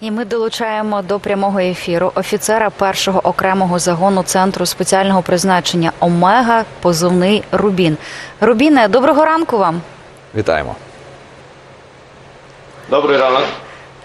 І ми долучаємо до прямого ефіру офіцера першого окремого загону центру спеціального призначення Омега, позивний Рубін. Рубіне, доброго ранку вам. Вітаємо. Добрий ранок.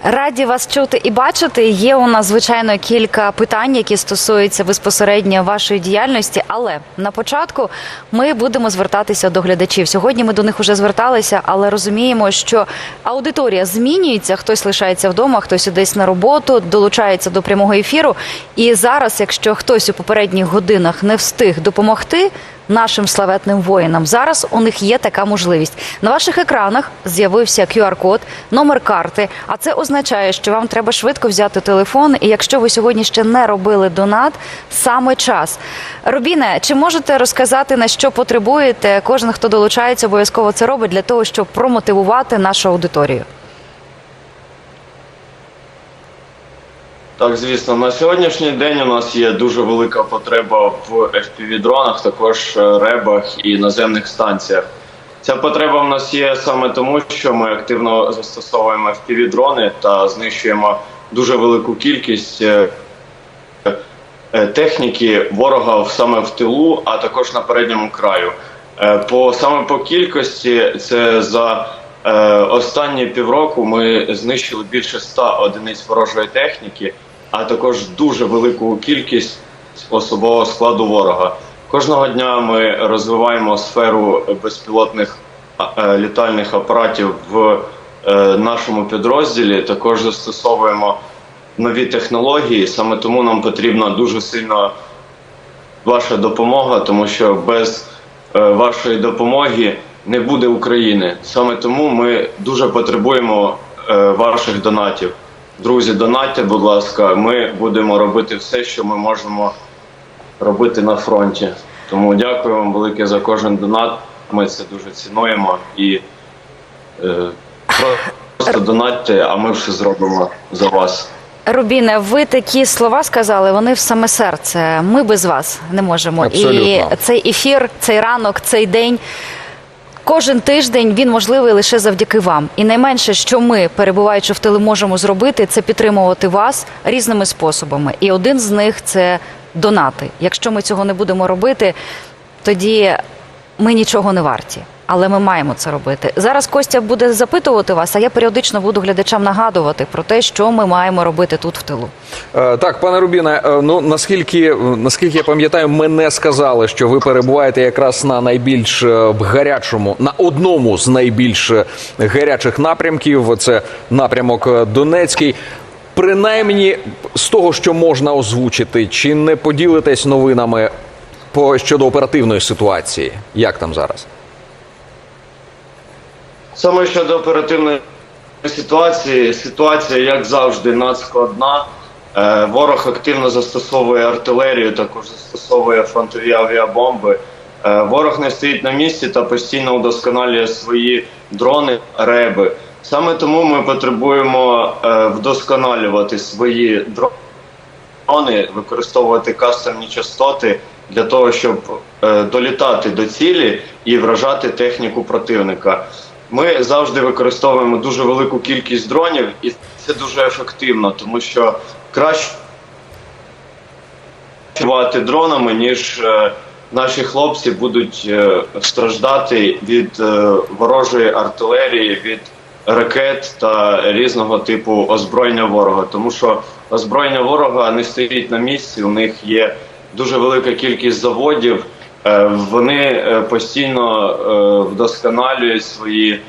Раді вас чути і бачити. Є у нас звичайно кілька питань, які стосуються безпосередньо вашої діяльності. Але на початку ми будемо звертатися до глядачів. Сьогодні ми до них вже зверталися, але розуміємо, що аудиторія змінюється. Хтось лишається вдома, хтось десь на роботу, долучається до прямого ефіру. І зараз, якщо хтось у попередніх годинах не встиг допомогти. Нашим славетним воїнам зараз у них є така можливість. На ваших екранах з'явився QR-код, номер карти. А це означає, що вам треба швидко взяти телефон. І якщо ви сьогодні ще не робили донат, саме час. Рубіне, чи можете розказати на що потребуєте? Кожен, хто долучається, обов'язково це робить для того, щоб промотивувати нашу аудиторію. Так, звісно, на сьогоднішній день у нас є дуже велика потреба в FPV-дронах, також е, ребах і наземних станціях. Ця потреба в нас є саме тому, що ми активно застосовуємо FPV-дрони та знищуємо дуже велику кількість е, е, техніки ворога саме в тилу, а також на передньому краю. По саме по кількості, це за останні півроку ми знищили більше 100 одиниць ворожої техніки, а також дуже велику кількість особового складу ворога. Кожного дня ми розвиваємо сферу безпілотних е, літальних апаратів в е, нашому підрозділі. Також застосовуємо нові технології. Саме тому нам потрібна дуже сильно ваша допомога, тому що без е, вашої допомоги не буде України. Саме тому ми дуже потребуємо ваших донатів. Друзі, донатьте, будь ласка, ми будемо робити все, що ми можемо робити на фронті. Тому дякую вам велике за кожен донат. Ми це дуже цінуємо і е, просто донатьте, а ми все зробимо за вас. Рубіне, ви такі слова сказали, вони в саме серце. Ми без вас не можемо. Абсолютно. І цей ефір, цей ранок, цей день. Кожен тиждень він можливий лише завдяки вам. І найменше, що ми, перебуваючи в тилу, можемо зробити, це підтримувати вас різними способами. І один з них це донати. Якщо ми цього не будемо робити, тоді ми нічого не варті. Але ми маємо це робити. Зараз Костя буде запитувати вас, а я періодично буду глядачам нагадувати про те, що ми маємо робити тут в тилу. Е, так, пане Рубіне, е, ну наскільки наскільки я пам'ятаю, мене сказали, що ви перебуваєте якраз на найбільш е, гарячому, на одному з найбільш е, гарячих напрямків. Це напрямок Донецький. Принаймні, з того, що можна озвучити, чи не поділитесь новинами по щодо оперативної ситуації? Як там зараз? Саме щодо оперативної ситуації, ситуація, як завжди, надскладна. Е, Ворог активно застосовує артилерію, також застосовує фронтові авіабомби. Е, Ворог не стоїть на місці та постійно удосконалює свої дрони, реби. Саме тому ми потребуємо е, вдосконалювати свої дрони, використовувати кастомні частоти для того, щоб долітати до цілі і вражати техніку противника. Ми завжди використовуємо дуже велику кількість дронів, і це дуже ефективно, тому що краще керувати дронами, ніж е, наші хлопці будуть е, страждати від е, ворожої артилерії, від ракет та різного типу озброєння ворога. Тому що озброєння ворога не стоїть на місці. У них є дуже велика кількість заводів. Е, Вони е, постійно е, вдосконалюють свої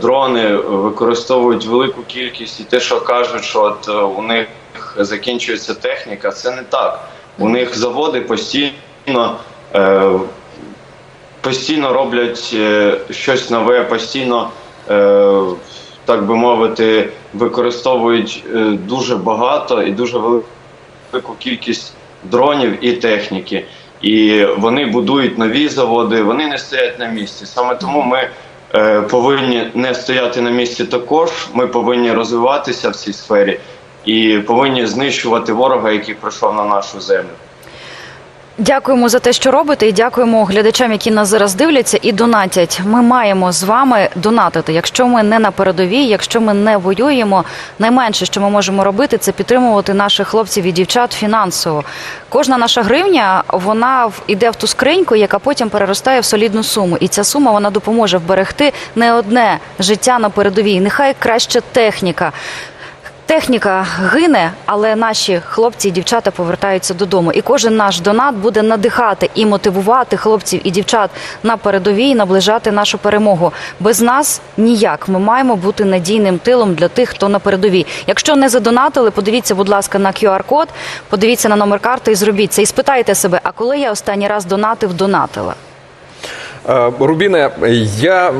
дрони, використовують велику кількість, і те, що кажуть, що от у них закінчується техніка, це не так. У них заводи постійно. Постійно роблять щось нове, постійно, так би мовити, використовують дуже багато і дуже велику кількість дронів і техніки. І вони будують нові заводи, вони не стоять на місці. Саме тому ми е, повинні не стояти на місці також. Ми повинні розвиватися в цій сфері і повинні знищувати ворога, який прийшов на нашу землю. Дякуємо за те, що робите, і дякуємо глядачам, які нас зараз дивляться і донатять. Ми маємо з вами донатити. Якщо ми не на передовій, якщо ми не воюємо, найменше, що ми можемо робити, це підтримувати наших хлопців і дівчат фінансово. Кожна наша гривня вона іде в ту скриньку, яка потім переростає в солідну суму. І ця сума вона допоможе вберегти не одне життя на передовій. Нехай краще техніка. Техніка гине, але наші хлопці і дівчата повертаються додому. І кожен наш донат буде надихати і мотивувати хлопців і дівчат на передовій, наближати нашу перемогу. Без нас ніяк. Ми маємо бути надійним тилом для тих, хто на передовій. Якщо не задонатили, подивіться, будь ласка, на QR-код, подивіться на номер карти і зробіть це. І спитайте себе, а коли я останній раз донатив, донатила? Е, Рубіне, я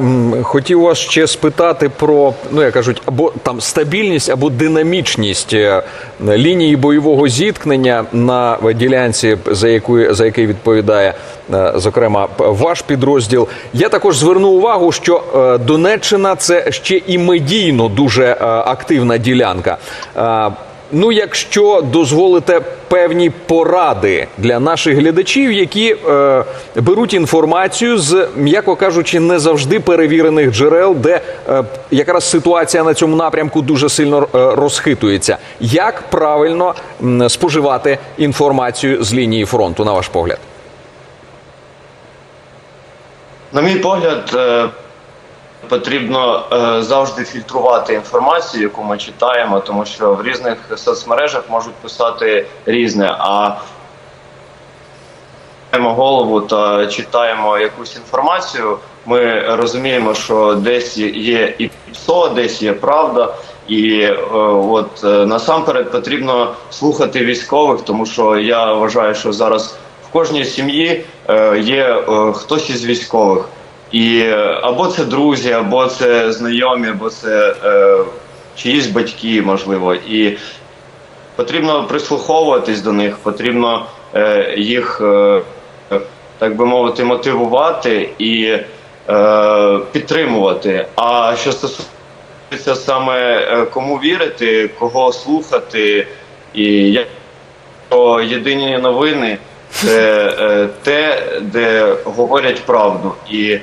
хотів вас ще спитати про, ну як кажуть, або там стабільність, або динамічність е, лінії бойового зіткнення на ділянці, за яку за який відповідає е, зокрема ваш підрозділ. Я також зверну увагу, що Донеччина це ще і медійно дуже активна ділянка. Ну, якщо дозволите певні поради для наших глядачів, які е, беруть інформацію з, м'яко кажучи, не завжди перевірених джерел, де е, якраз ситуація на цьому напрямку дуже сильно е, розхитується. Як правильно споживати інформацію з лінії фронту, на ваш погляд? На мій погляд, е, потрібно е, завжди фільтрувати інформацію, яку ми читаємо, тому що в різних соцмережах можуть писати різне. А маємо голову та читаємо якусь інформацію, ми розуміємо, що десь є і ПСО, десь є правда. І е, от е, насамперед потрібно слухати військових, тому що я вважаю, що зараз в кожній сім'ї є хтось із військових. І е, або це друзі, або це знайомі, або це е, чиїсь батьки, можливо. І потрібно прислуховуватись до них, потрібно е, їх, е, так би мовити, мотивувати і е, підтримувати. А що стосується саме е, кому вірити, кого слухати, і як то єдині новини це е, те, де говорять правду. І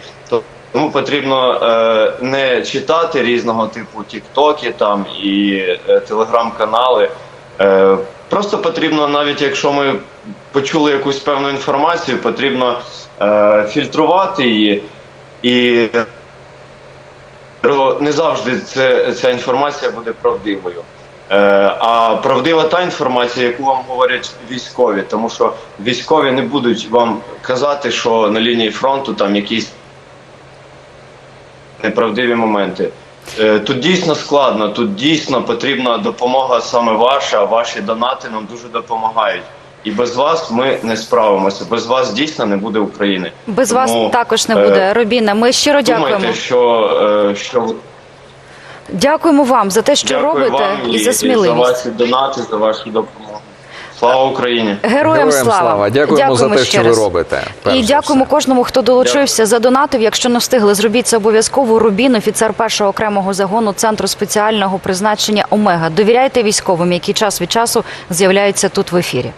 тому потрібно е, не читати різного типу тіктоки там і е, телеграм-канали. Просто потрібно, навіть якщо ми почули якусь певну інформацію, потрібно фільтрувати її і не завжди це, ця інформація буде правдивою. Е, а правдива та інформація, яку вам говорять військові, тому що військові не будуть вам казати, що на лінії фронту там якісь неправдиві моменти. Е, Тут дійсно складно, тут дійсно потрібна допомога саме ваша. Ваші донати нам дуже допомагають. І без вас ми не справимося. Без вас дійсно не буде України. Без Тому, вас також не е, буде. Робіна, ми щиро дякуємо. Що, е, що Дякуємо вам за те, що Дякую робите, вам і за за сміливість. ваші донати, за вашу допомогу. Слава Україні! Героям, слава! Дякуємо, за те, що ви робите. перш І дякуємо все. кожному, хто долучився, задонатив. Якщо не встигли, зробіть це обов'язково. Рубін, офіцер першого окремого загону центру спеціального призначення Омега. Довіряйте військовим, які час від часу з'являються тут в ефірі.